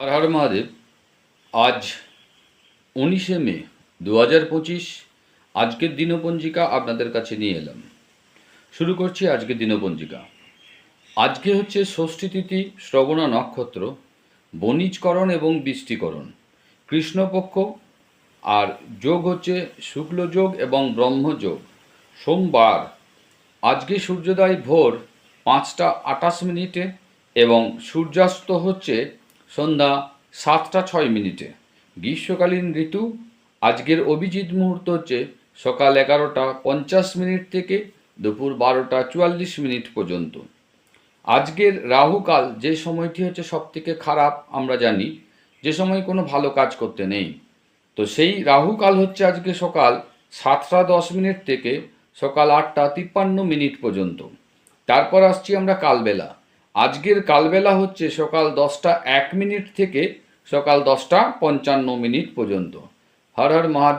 হর হর মহাদেব, আজ উনিশে মে দু হাজার পঁচিশ, আজকের দিনপঞ্জিকা আপনাদের কাছে নিয়ে এলাম। শুরু করছি আজকের দিনপঞ্জিকা। আজকে হচ্ছে ষষ্ঠী তিথি, শ্রবণা নক্ষত্র, বণিজকরণ এবং বৃষ্টিকরণ, কৃষ্ণপক্ষ আর যোগ হচ্ছে শুক্লযোগ এবং ব্রহ্মযোগ সোমবার, আজকে সূর্যোদয় ভোর পাঁচটা আটাশ মিনিটে এবং সূর্যাস্ত হচ্ছে সন্ধ্যা সাতটা ছয় মিনিটে। গ্রীষ্মকালীন ঋতু, আজকের অভিজিৎ মুহূর্ত হচ্ছে সকাল এগারোটা পঞ্চাশ মিনিট থেকে দুপুর বারোটা চুয়াল্লিশ মিনিট পর্যন্ত। আজকের রাহুকাল যে সময়টি হচ্ছে সব থেকে খারাপ আমরা জানি, যে সময় কোনো ভালো কাজ করতে নেই। তো সেই রাহুকাল হচ্ছে আজকে সকাল সাতটা দশ মিনিট থেকে সকাল আটটা তিপ্পান্ন মিনিট পর্যন্ত। তারপর আসছি আমরা কালবেলা। আজকের কালবেলা হচ্ছে সকাল দশটা এক মিনিট থেকে সকাল দশটা পঞ্চান্ন মিনিট পর্যন্ত। হর হর মহাদেব।